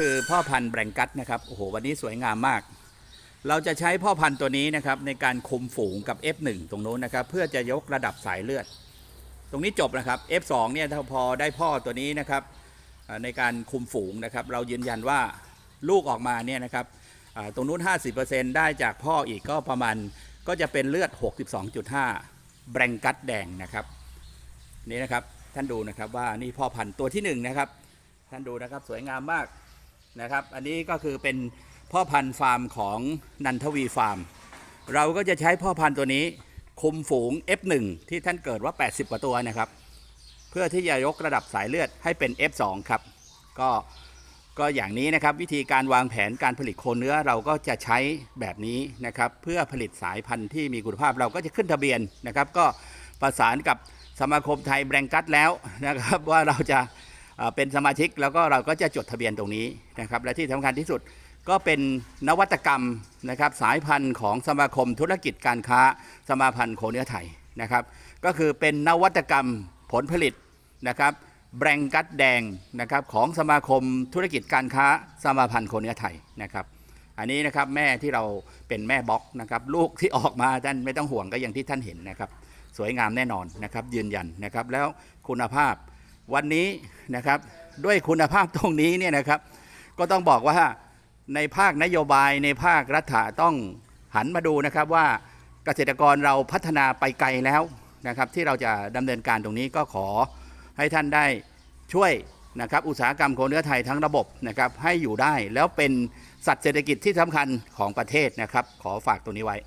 คือพ่อพันธุ์แบรงกัตนะครับโอ้โหวันนี้สวยงามมาก เราจะใช้พ่อพันธุ์ตัวนี้นะครับในการคุมฝูงกับ F1 ตรงโน้นนะครับ เพื่อจะยกระดับสายเลือด ตรงนี้จบนะครับ F2 เนี่ยถ้าพอได้พ่อตัวนี้นะครับในการคุมฝูงนะครับ เรายืนยันว่าลูกออกมาเนี่ยนะครับอ่าตรงนู้น 50%ได้จากพ่ออีกก็ประมาณก็จะเป็นเลือด 62.5 แบรงกัตแดงนะครับนี่นะครับท่านดูนะครับว่านี่พ่อพันธุ์ตัวที่หนึ่งนะครับท่านดูนะครับสวยงามมาก นะครับ อันนี้ก็คือเป็นพ่อพันธุ์ฟาร์มของนันทวีฟาร์ม เราก็จะใช้พ่อพันธุ์ตัวนี้คุมฝูง F1 ที่ท่านเกิดว่า 80 กว่าตัวนะครับ เพื่อที่จะยกระดับสายเลือดให้เป็น F2 ครับ ก็ก็อย่างนี้นะครับวิธีการวางแผนการผลิตโคเนื้อเราก็จะใช้แบบนี้นะครับ เพื่อผลิตสายพันธุ์ที่มีคุณภาพเราก็จะขึ้นทะเบียนนะครับ ก็ประสานกับสมาคมไทยแบรงกัตแล้วนะครับว่าเราจะ เป็นสมาชิกแล้วก็เราก็จะจดทะเบียนตรงนี้นะครับและที่สำคัญที่สุดก็เป็นนวัตกรรมนะครับสายพันธุ์ของสมาคมธุรกิจการค้าสมาพันธ์โคเนื้อไทยนะครับก็คือเป็นนวัตกรรมผลผลิตนะครับแบรงกัดแดงนะครับของสมาคมธุรกิจการค้าสมาพันธ์โคเนื้อไทยนะครับอันนี้นะครับแม่ที่เราเป็นแม่บล็อกนะครับลูกที่ออกมาท่านไม่ต้องห่วงก็อย่างที่ท่านเห็นนะครับสวยงามแน่นอนนะครับยืนยันนะครับแล้วคุณภาพ วันนี้นะครับด้วยคุณภาพตรงนี้เนี่ยนะครับ ก็ต้องบอกว่าในภาคนโยบายในภาครัฐะต้องหันมาดูนะครับว่าเกษตรกรเราพัฒนาไปไกลแล้วนะครับ ที่เราจะดำเนินการตรงนี้ก็ขอให้ท่านได้ช่วยนะครับอุตสาหกรรมโคเนื้อไทยทั้งระบบนะครับให้อยู่ได้แล้วเป็นสัตว์เศรษฐกิจที่สำคัญของประเทศนะครับ ขอฝากตรงนี้ไว้